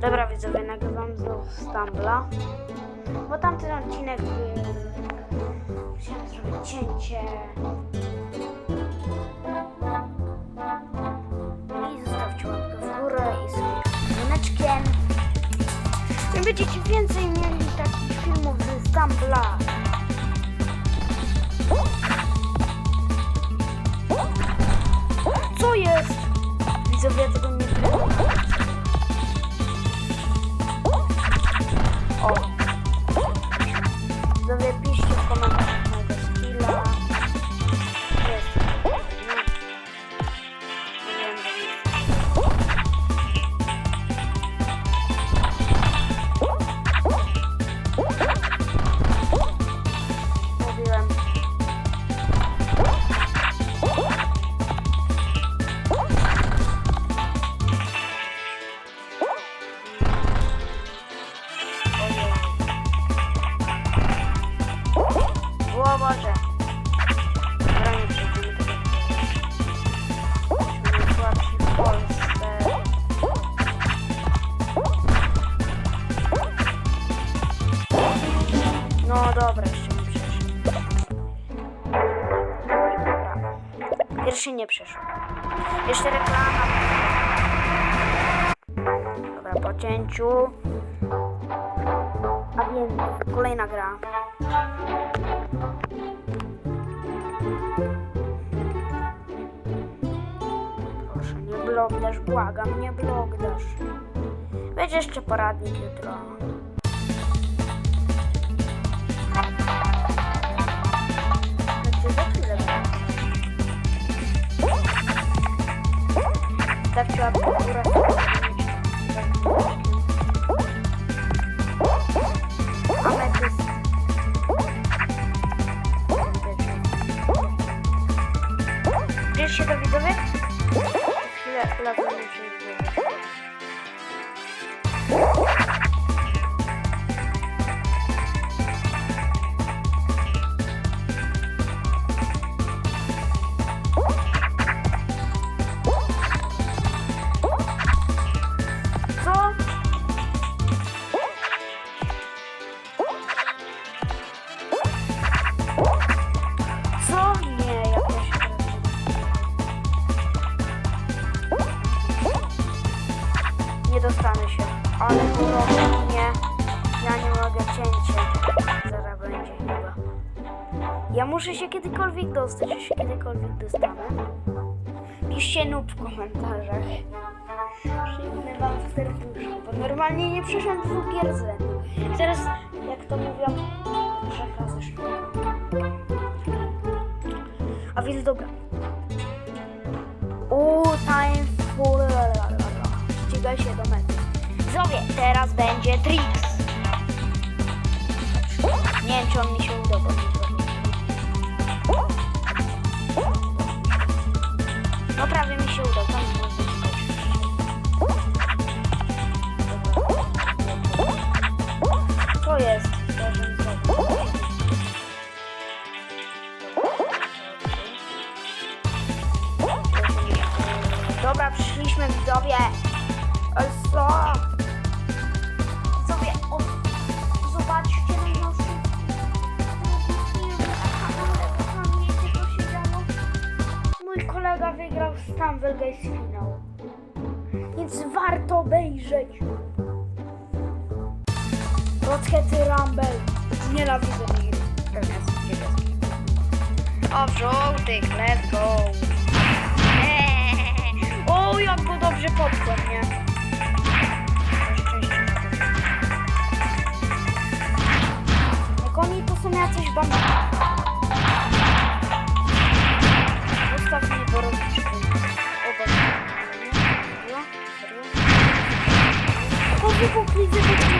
Dobra widzowie, nagrywam znów Stambla. Bo tamten odcinek był... Musiałem zrobić cięcie. I zostawcie łapkę w górę i sobie dzwoneczkiem. Będziecie więcej mieli takich filmów ze Stambla. Co jest? Widzowie tego nie było. O Boże. Dobra, nie przejdziemy tego. Jesteśmy najsłabsi w Polsce. No dobra, jeszcze nie przeszedł. Dobra. Pierwszy nie przeszedł. Jeszcze reklama. Dobra, po cięciu. A więc kolejna gra. Blogdasz, błagam, nie blogdasz. Będzie jeszcze poradnik jutro. Będzie za chwilę. Stawcie latamy się cięcie. Zaraz będzie chyba. Ja muszę się kiedykolwiek dostać, się kiedykolwiek dostanę. Piszcie noob w komentarzach. Przyjmę wam w serduszku, bo normalnie nie przeszłam dwóch gier z rzędu. Teraz, jak to mówią, trzech razy szybko. A więc dobra. O, time for... Ścigaj się do mety. Zowie, teraz będzie Trix. Nie wiem, czy on mi się uda, bo nie. No prawie mi się udał, tam. Co jest? Dobra, przyszliśmy widzowie. Ale co? Kolega wygrał Stumble Guys finał. Więc warto obejrzeć. Rockety Rumble. Nienawidzę tej gry. O, żółtych, let's go. j'ai compris, j'ai.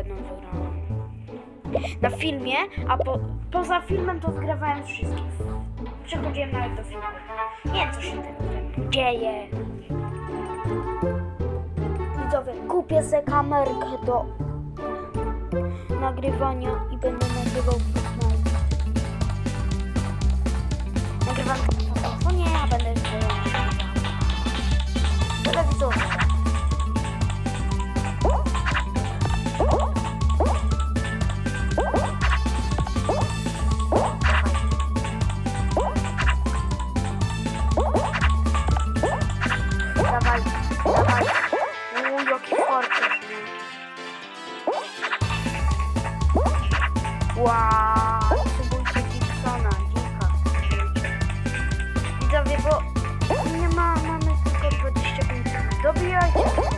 Jedną wygrałem. Na filmie, a po, poza filmem to zgrywałem wszystkich. Przechodziłem nawet do filmu. Nie co się tam dzieje. Widzowie, kupię sobie kamerkę do nagrywania i będę nagrywał. Nagrywam Wow, subujcie Gibsona, subujcie. Widzowie, bo nie ma, mamy tylko 25 minut. Dobijajcie.